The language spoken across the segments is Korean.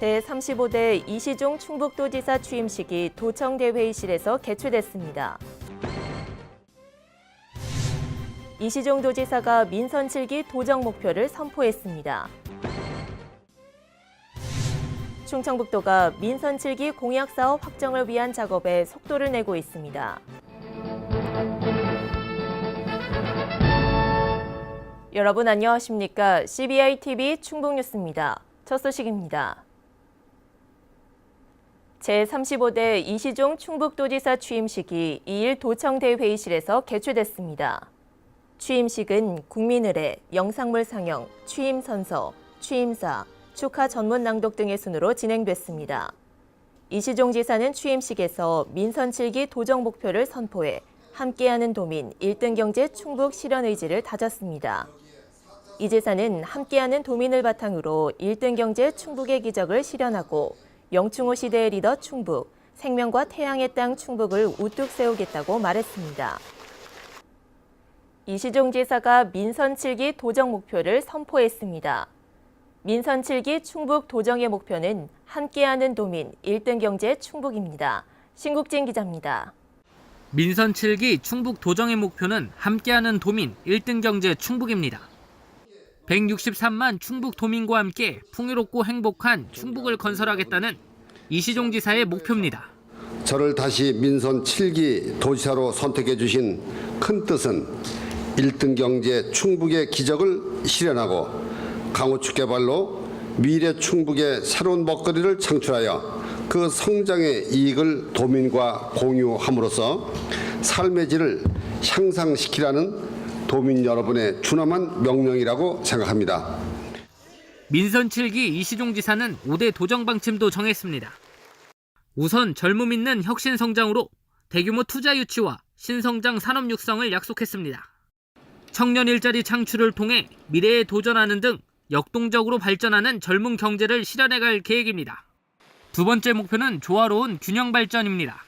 제35대 이시종 충북도지사 취임식이 도청대 회의실에서 개최됐습니다. 이시종 도지사가 민선 7기 도정 목표를 선포했습니다. 충청북도가 민선 7기 공약 사업 확정을 위한 작업에 속도를 내고 있습니다. 여러분 안녕하십니까? CBI TV 충북뉴스입니다. 첫 소식입니다. 제35대 이시종 충북도지사 취임식이 2일 도청대 회의실에서 개최됐습니다. 취임식은 국민의례, 영상물 상영, 취임 선서, 취임사, 축하 전문 낭독 등의 순으로 진행됐습니다. 이시종 지사는 취임식에서 민선 7기 도정 목표를 선포해 함께하는 도민 1등 경제 충북 실현 의지를 다졌습니다. 이 지사는 함께하는 도민을 바탕으로 1등 경제 충북의 기적을 실현하고 영충호 시대의 리더 충북, 생명과 태양의 땅 충북을 우뚝 세우겠다고 말했습니다. 이시종 지사가 민선 7기 도정 목표를 선포했습니다. 민선 7기 충북 도정의 목표는 함께하는 도민 1등 경제 충북입니다. 신국진 기자입니다. 민선 7기 충북 도정의 목표는 함께하는 도민 1등 경제 충북입니다. 163만 충북 도민과 함께 풍요롭고 행복한 충북을 건설하겠다는 이시종 지사의 목표입니다. 저를 다시 민선 7기 도지사로 선택해 주신 큰 뜻은 1등 경제 충북의 기적을 실현하고 강우축 개발로 미래 충북의 새로운 먹거리를 창출하여 그 성장의 이익을 도민과 공유함으로써 삶의 질을 향상시키라는 도민 여러분의 준엄한 명령이라고 생각합니다. 민선 7기 이시종 지사는 5대 도정 방침도 정했습니다. 우선 젊음 있는 혁신 성장으로 대규모 투자 유치와 신성장 산업 육성을 약속했습니다. 청년 일자리 창출을 통해 미래에 도전하는 등 역동적으로 발전하는 젊은 경제를 실현해갈 계획입니다. 두 번째 목표는 조화로운 균형 발전입니다.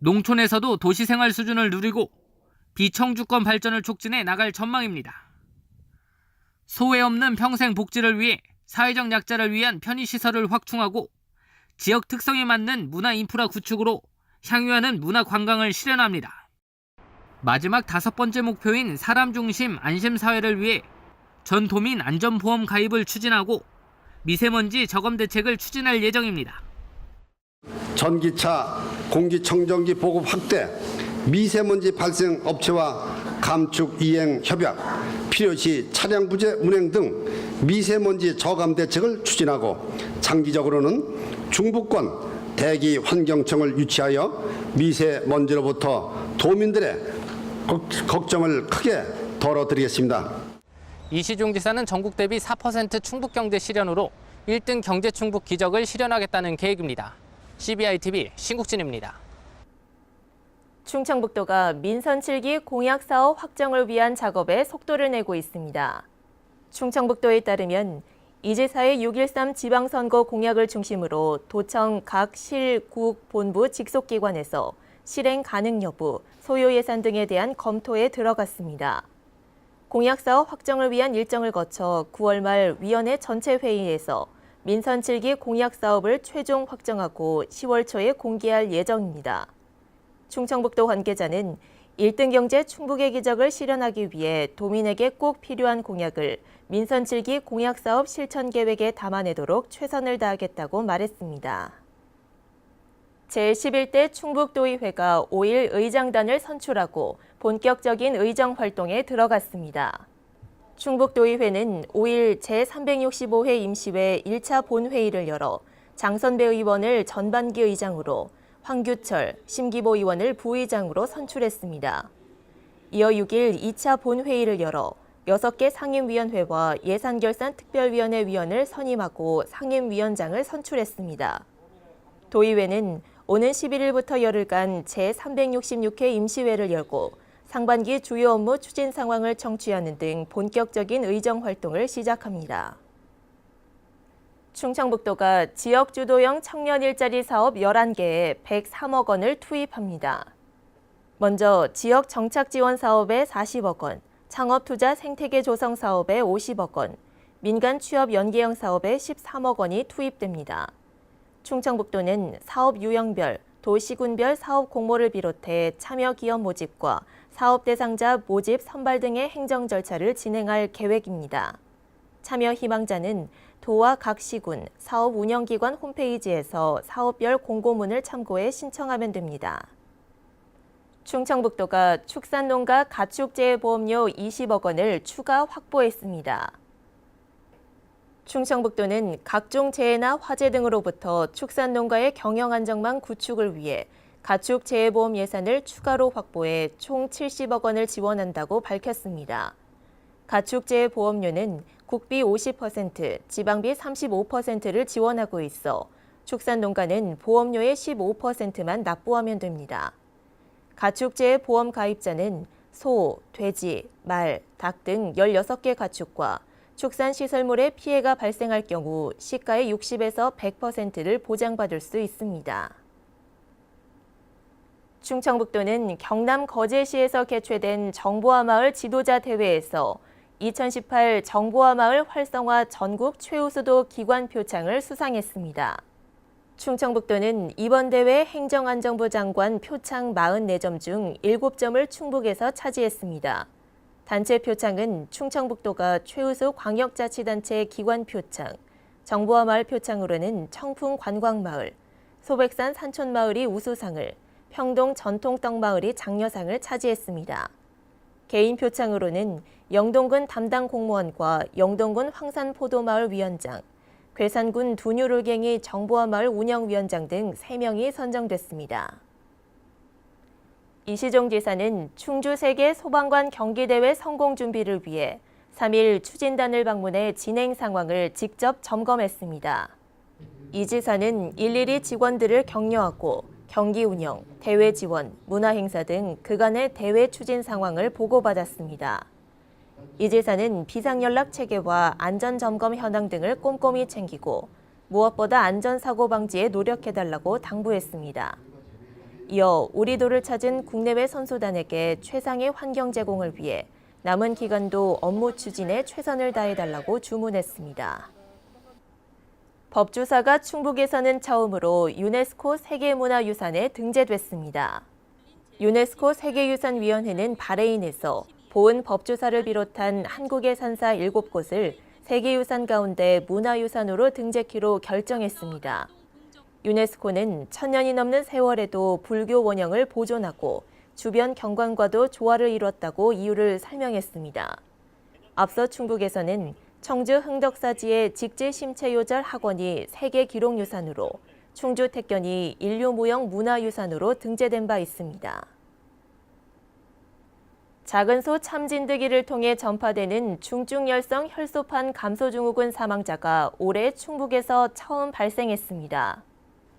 농촌에서도 도시 생활 수준을 누리고 비청주권 발전을 촉진해 나갈 전망입니다. 소외 없는 평생 복지를 위해 사회적 약자를 위한 편의시설을 확충하고 지역 특성에 맞는 문화 인프라 구축으로 향유하는 문화 관광을 실현합니다. 마지막 다섯 번째 목표인 사람 중심 안심 사회를 위해 전 도민 안전보험 가입을 추진하고 미세먼지 저감 대책을 추진할 예정입니다. 전기차, 공기청정기 보급 확대, 미세먼지 발생 업체와 감축 이행 협약, 필요시 차량 부재 운행 등 미세먼지 저감 대책을 추진하고 장기적으로는 중부권 대기 환경청을 유치하여 미세먼지로부터 도민들의 걱- 걱정을 크게 덜어드리겠습니다. 이시종 지사는 전국 대비 4% 충북 경제 실현으로 1등 경제 충북 기적을 실현하겠다는 계획입니다. CBI TV 신국진입니다. 충청북도가 민선 7기 공약 사업 확정을 위한 작업에 속도를 내고 있습니다. 충청북도에 따르면 이지사의 6.13 지방선거 공약을 중심으로 도청 각 실, 국, 본부 직속기관에서 실행 가능 여부, 소요 예산 등에 대한 검토에 들어갔습니다. 공약 사업 확정을 위한 일정을 거쳐 9월 말 위원회 전체 회의에서 민선 7기 공약 사업을 최종 확정하고 10월 초에 공개할 예정입니다. 충청북도 관계자는 1등 경제 충북의 기적을 실현하기 위해 도민에게 꼭 필요한 공약을 민선 7기 공약 사업 실천 계획에 담아내도록 최선을 다하겠다고 말했습니다. 제11대 충북도의회가 5일 의장단을 선출하고 본격적인 의정 활동에 들어갔습니다. 충북도의회는 5일 제365회 임시회 1차 본회의를 열어 장선배 의원을 전반기 의장으로 황규철, 심기보 의원을 부의장으로 선출했습니다. 이어 6일 2차 본회의를 열어 6개 상임위원회와 예산결산특별위원회 위원을 선임하고 상임위원장을 선출했습니다. 도의회는 오는 11일부터 열흘간 제366회 임시회를 열고 상반기 주요 업무 추진 상황을 청취하는 등 본격적인 의정 활동을 시작합니다. 충청북도가 지역 주도형 청년 일자리 사업 11개에 103억 원을 투입합니다. 먼저 지역 정착 지원 사업에 40억 원, 창업 투자 생태계 조성 사업에 50억 원, 민간 취업 연계형 사업에 13억 원이 투입됩니다. 충청북도는 사업 유형별, 도시군별 사업 공모를 비롯해 참여 기업 모집과 사업 대상자 모집 선발 등의 행정 절차를 진행할 계획입니다. 참여 희망자는 도와 각 시군 사업 운영기관 홈페이지에서 사업별 공고문을 참고해 신청하면 됩니다. 충청북도가 축산농가 가축재해보험료 20억 원을 추가 확보했습니다. 충청북도는 각종 재해나 화재 등으로부터 축산농가의 경영 안정망 구축을 위해 가축재해보험 예산을 추가로 확보해 총 70억 원을 지원한다고 밝혔습니다. 가축재해보험료는 국비 50%, 지방비 35%를 지원하고 있어 축산 농가는 보험료의 15%만 납부하면 됩니다. 가축재해 보험 가입자는 소, 돼지, 말, 닭 등 16개 가축과 축산 시설물에 피해가 발생할 경우 시가의 60에서 100%를 보장받을 수 있습니다. 충청북도는 경남 거제시에서 개최된 정보화 마을 지도자 대회에서 2018 정보화 마을 활성화 전국 최우수도 기관 표창을 수상했습니다. 충청북도는 이번 대회 행정안전부 장관 표창 44점 중 7점을 충북에서 차지했습니다. 단체 표창은 충청북도가 최우수 광역자치단체 기관 표창, 정보화 마을 표창으로는 청풍 관광마을, 소백산 산촌마을이 우수상을, 평동 전통떡마을이 장려상을 차지했습니다. 개인 표창으로는 영동군 담당 공무원과 영동군 황산포도마을 위원장, 괴산군 두뉴롤갱이 정보화 마을 운영위원장 등 3명이 선정됐습니다. 이시종 지사는 충주 세계 소방관 경기대회 성공 준비를 위해 3일 추진단을 방문해 진행 상황을 직접 점검했습니다. 이 지사는 일일이 직원들을 격려하고 경기 운영, 대회 지원, 문화 행사 등 그간의 대회 추진 상황을 보고받았습니다. 이 지사는 비상연락 체계와 안전점검 현황 등을 꼼꼼히 챙기고 무엇보다 안전사고 방지에 노력해달라고 당부했습니다. 이어 우리도를 찾은 국내외 선수단에게 최상의 환경 제공을 위해 남은 기간도 업무 추진에 최선을 다해달라고 주문했습니다. 법주사가 충북에서는 처음으로 유네스코 세계문화유산에 등재됐습니다. 유네스코 세계유산위원회는 바레인에서 보은 법주사를 비롯한 한국의 산사 7곳을 세계유산 가운데 문화유산으로 등재키로 결정했습니다. 유네스코는 천년이 넘는 세월에도 불교 원형을 보존하고 주변 경관과도 조화를 이뤘다고 이유를 설명했습니다. 앞서 충북에서는 청주 흥덕사지의 직제심체요절 학원이 세계 기록유산으로 충주 택견이 인류무형 문화유산으로 등재된 바 있습니다. 작은 소 참진드기를 통해 전파되는 중증열성 혈소판 감소증후군 사망자가 올해 충북에서 처음 발생했습니다.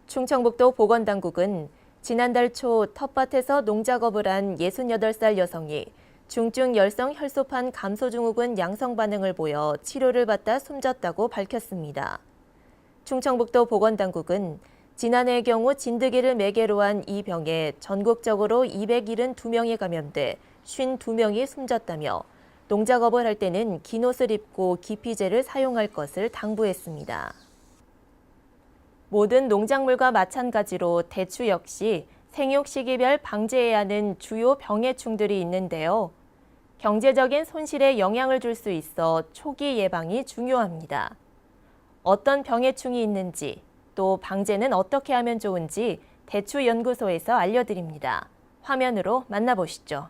충청북도 보건당국은 지난달 초 텃밭에서 농작업을 한 68살 여성이 중증 열성 혈소판 감소 증후군 양성 반응을 보여 치료를 받다 숨졌다고 밝혔습니다. 충청북도 보건당국은 지난해의 경우 진드기를 매개로 한 이 병에 전국적으로 272명이 감염돼 52명이 숨졌다며 농작업을 할 때는 긴 옷을 입고 기피제를 사용할 것을 당부했습니다. 모든 농작물과 마찬가지로 대추 역시 생육 시기별 방제해야 하는 주요 병해충들이 있는데요. 경제적인 손실에 영향을 줄 수 있어 초기 예방이 중요합니다. 어떤 병해충이 있는지 또 방제는 어떻게 하면 좋은지 대추 연구소에서 알려드립니다. 화면으로 만나보시죠.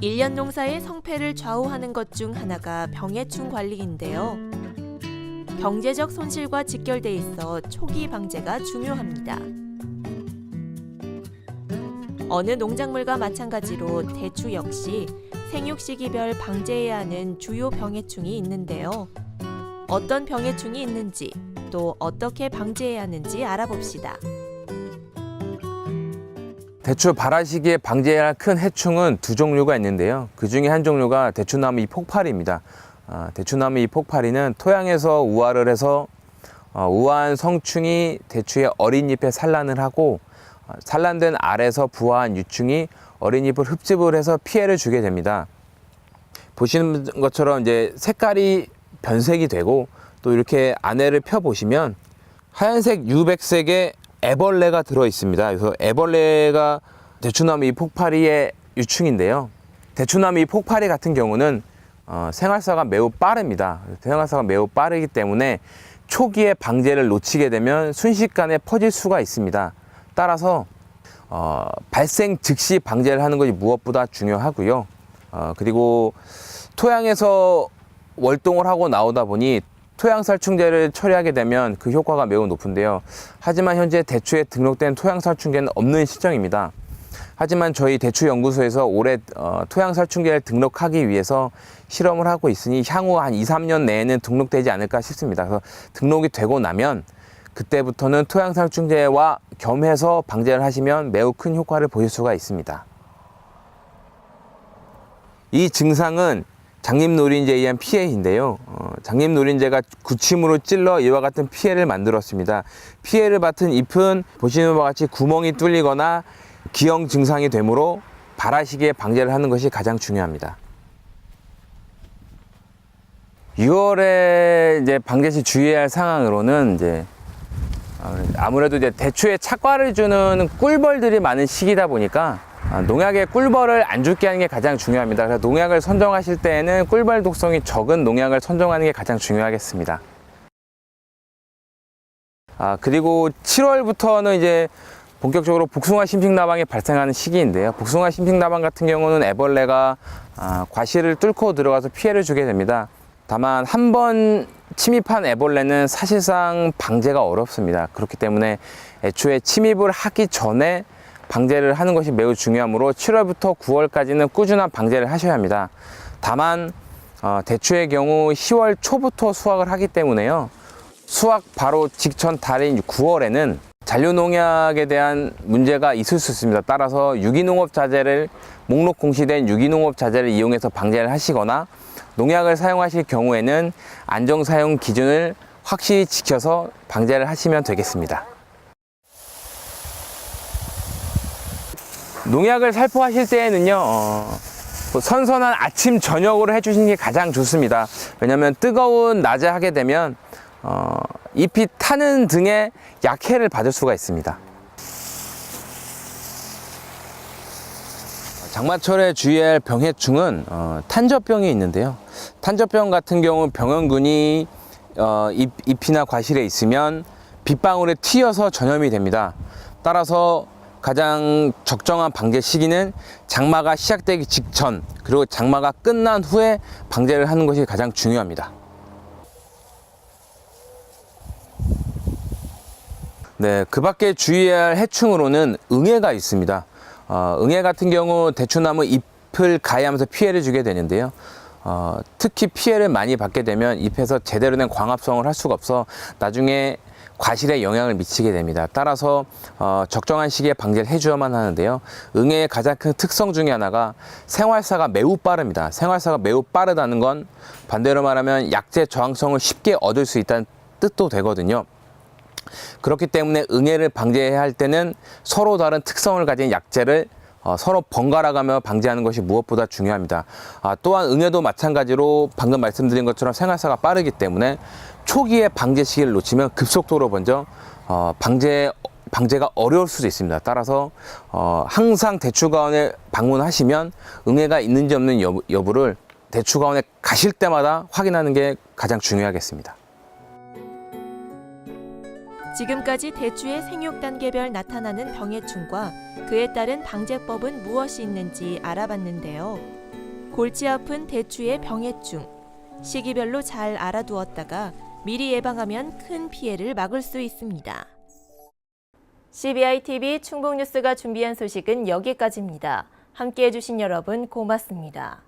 일년 농사의 성패를 좌우하는 것 중 하나가 병해충 관리인데요. 경제적 손실과 직결돼 있어 초기 방제가 중요합니다. 어느 농작물과 마찬가지로 대추 역시 생육 시기별 방제해야 하는 주요 병해충이 있는데요. 어떤 병해충이 있는지 또 어떻게 방제해야 하는지 알아봅시다. 대추 발화 시기에 방제해야 할 큰 해충은 두 종류가 있는데요. 그 중에 한 종류가 대추나무 이 폭발입니다. 아, 대추나무 이 폭발이는 토양에서 우화를 해서 어, 우아한 성충이 대추의 어린 잎에 산란을 하고 어, 산란된 알에서 부화한 유충이 어린 잎을 흡집을 해서 피해를 주게 됩니다. 보시는 것처럼 이제 색깔이 변색이 되고 또 이렇게 안에를 펴 보시면 하얀색 유백색의 애벌레가 들어 있습니다. 그래서 애벌레가 대추나무 이 폭파리의 유충인데요. 대추나무 이 폭파리 같은 경우는 어, 생활사가 매우 빠릅니다. 생활사가 매우 빠르기 때문에 초기에 방제를 놓치게 되면 순식간에 퍼질 수가 있습니다. 따라서 어, 발생 즉시 방제를 하는 것이 무엇보다 중요하고요. 어, 그리고 토양에서 월동을 하고 나오다 보니 토양살충제를 처리하게 되면 그 효과가 매우 높은데요. 하지만 현재 대추에 등록된 토양살충제는 없는 시정입니다. 하지만 저희 대추연구소에서 올해 어, 토양살충제를 등록하기 위해서 실험을 하고 있으니 향후 한 2, 3년 내에는 등록되지 않을까 싶습니다. 그래서 등록이 되고 나면 그때부터는 토양살충제와 겸해서 방제를 하시면 매우 큰 효과를 보실 수가 있습니다. 이 증상은 장립노린제에 의한 피해인데요. 어, 장립노린제가 구침으로 찔러 이와 같은 피해를 만들었습니다. 피해를 받은 잎은 보시는 바와 같이 구멍이 뚫리거나 기형 증상이 되므로 발화시기에 방제를 하는 것이 가장 중요합니다. 6월에 이제 방제 시 주의해야 할 상황으로는 이제 아무래도 이제 대추에 착과를 주는 꿀벌들이 많은 시기다 보니까 아, 농약에 꿀벌을 안 죽게 하는 게 가장 중요합니다. 그래서 농약을 선정하실 때에는 꿀벌 독성이 적은 농약을 선정하는 게 가장 중요하겠습니다. 아, 그리고 7월부터는 이제 본격적으로 복숭아 심식나방이 발생하는 시기인데요. 복숭아 심식나방 같은 경우는 애벌레가 아, 과실을 뚫고 들어가서 피해를 주게 됩니다. 다만 한 번 침입한 애벌레는 사실상 방제가 어렵습니다. 그렇기 때문에 애초에 침입을 하기 전에 방제를 하는 것이 매우 중요하므로 7월부터 9월까지는 꾸준한 방제를 하셔야 합니다. 다만 어, 대추의 경우 10월 초부터 수확을 하기 때문에요. 수확 바로 직전 달인 9월에는 잔류농약에 대한 문제가 있을 수 있습니다. 따라서 유기농업 자재를 목록 공시된 유기농업 자재를 이용해서 방제를 하시거나 농약을 사용하실 경우에는 안정 사용 기준을 확실히 지켜서 방제를 하시면 되겠습니다. 농약을 살포하실 때에는요, 어, 뭐 선선한 아침, 저녁으로 해주시는 게 가장 좋습니다. 왜냐하면 뜨거운 낮에 하게 되면 어, 잎이 타는 등의 약해를 받을 수가 있습니다. 장마철에 주의해야 할 병해충은 어, 탄저병이 있는데요. 탄저병 같은 경우 병원균이 어, 잎, 잎이나 과실에 있으면 빗방울에 튀어서 전염이 됩니다. 따라서 가장 적정한 방제 시기는 장마가 시작되기 직전 그리고 장마가 끝난 후에 방제를 하는 것이 가장 중요합니다. 네, 그 밖에 주의해야 할 해충으로는 응애가 있습니다. 어, 응애 같은 경우 대추나무 잎을 가해하면서 피해를 주게 되는데요. 어, 특히 피해를 많이 받게 되면 잎에서 제대로 된 광합성을 할 수가 없어 나중에 과실에 영향을 미치게 됩니다. 따라서 어, 적정한 시기에 방제를 해줘야만 하는데요. 응애의 가장 큰 특성 중에 하나가 생활사가 매우 빠릅니다. 생활사가 매우 빠르다는 건 반대로 말하면 약재 저항성을 쉽게 얻을 수 있다는 뜻도 되거든요. 그렇기 때문에 응애를 방제해야 할 때는 서로 다른 특성을 가진 약재를 어, 서로 번갈아가며 방제하는 것이 무엇보다 중요합니다. 아, 또한 응애도 마찬가지로 방금 말씀드린 것처럼 생활사가 빠르기 때문에 초기에 방제 시기를 놓치면 급속도로 먼저 어, 방제 방제가 어려울 수도 있습니다. 따라서 어, 항상 대추가원에 방문하시면 응애가 있는지 없는 여부, 여부를 대추가원에 가실 때마다 확인하는 게 가장 중요하겠습니다. 지금까지 대추의 생육 단계별 나타나는 병해충과 그에 따른 방제법은 무엇이 있는지 알아봤는데요. 골치 아픈 대추의 병해충. 시기별로 잘 알아두었다가 미리 예방하면 큰 피해를 막을 수 있습니다. CBI TV 충북 뉴스가 준비한 소식은 여기까지입니다. 함께 해주신 여러분 고맙습니다.